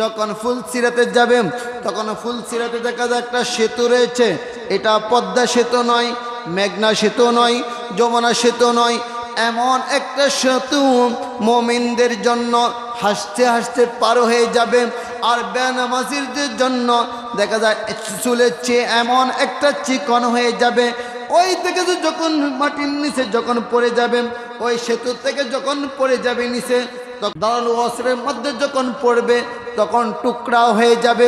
যখন ফুল সিরাতে যাবে, তখন ফুল সিরাতে দেখা যায় একটা সেতু রয়েছে। এটা পদ্মা সেতু নয়, মেঘনা সেতু নয়, যমুনা সেতু নয়, এমন একটা সেতু মমিনদের জন্য হাসতে হাসতে পার হয়ে যাবে। আর বেনামাজিরদের জন্য দেখা যায় চুলের চেয়ে এমন একটা চিকন হয়ে যাবে। ওই থেকে যখন মাটির নিচে যখন পড়ে যাবে, ওই সেতু থেকে যখন পড়ে যাবে নিচে দালাল অস্ত্রের মধ্যে যখন পড়বে তখন টুকরাও হয়ে যাবে।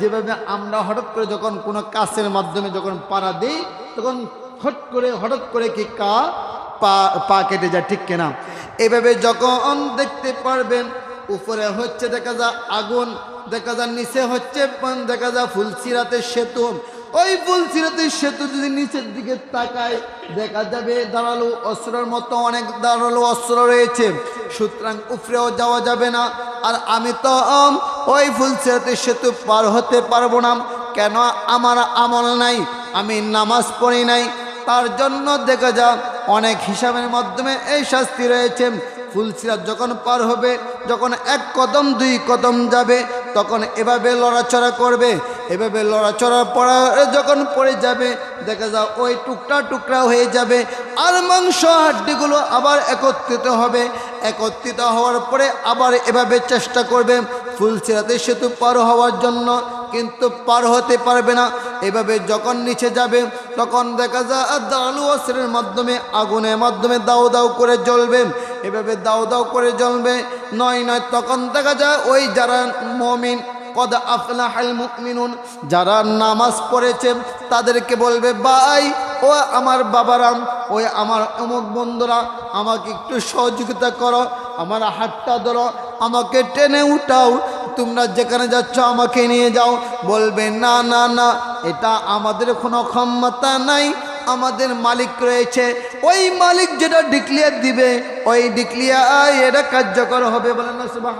যেভাবে আমরা হঠাৎ করে যখন কোনো কাছের মাধ্যমে যখন পাড়া দিই, তখন হট করে, হঠাৎ করে কি কা, পা পা কেটে যায়, ঠিক কিনা? এভাবে যখন দেখতে পারবেন, উপরে হচ্ছে দেখা যায় আগুন, দেখা যায় নিচে হচ্ছে দেখা যায় ফুলসিরাতের সেতু। ওই ফুলসিরাতের সেতু যদি নিচের দিকে তাকায়, দেখা যাবে দাঁড়াল অস্ত্রের মতো, অনেক দাঁড়াল অস্ত্র রয়েছে। সুতরাং উপরেও যাওয়া যাবে না। আর আমি তো ওই ফুলসিরাতের সেতু পার হতে পারব না। কেন? আমার আমল নাই, আমি নামাজ পড়ি নাই। তার জন্য দেখা যা অনেক হিসাবের মাধ্যমে এই শাস্তি রয়েছে। ফুলসিরাত যখন পার হবে, যখন এক কদম, দুই কদম যাবে, তখন এভাবে লড়াচড়া করবে। এভাবে লড়াচড়া পড়া যখন পড়ে যাবে, দেখা যাও ওই টুকরা টুকরা হয়ে যাবে। আর মাংস হাড্ডিগুলো আবার একত্রিত হবে। একত্রিত হওয়ার পরে আবার এভাবে চেষ্টা করবে। ফুলসিরাতে সেতু পার হওয়ার জন্য কিন্তু পার হতে পারবে না। এভাবে যখন নিচে যাবে, তখন দেখা যায় দালু অস্ত্রের মাধ্যমে, আগুনের মাধ্যমে দাও দাও করে জ্বলবে। এভাবে দাও দাও করে জ্বলবে। নয় নয়, তখন দেখা যায় ওই যারা মমিন, কদ আফলাহাল মুমিনুন, যারা নামাজ পড়েছে, তাদেরকে বলবে বাই ও আমার বাবারাম ওই আমার অমুক বন্ধুরা, আমাকে একটু সহযোগিতা করো, আমার হাতটা ধরো, আমাকে টেনে উঠাও, তোমরা যেখানে যাচ্ছ আমাকে নিয়ে যাও। বলবে, না না না, এটা আমাদের কোনো ক্ষমতা নাই। আমাদের মালিক রয়েছে, ওই মালিক যেটা ডিক্লিয়ার দিবে, ওই ডিক্লিয়ার এটা কার্যকর হবে বলেন না সুবাহ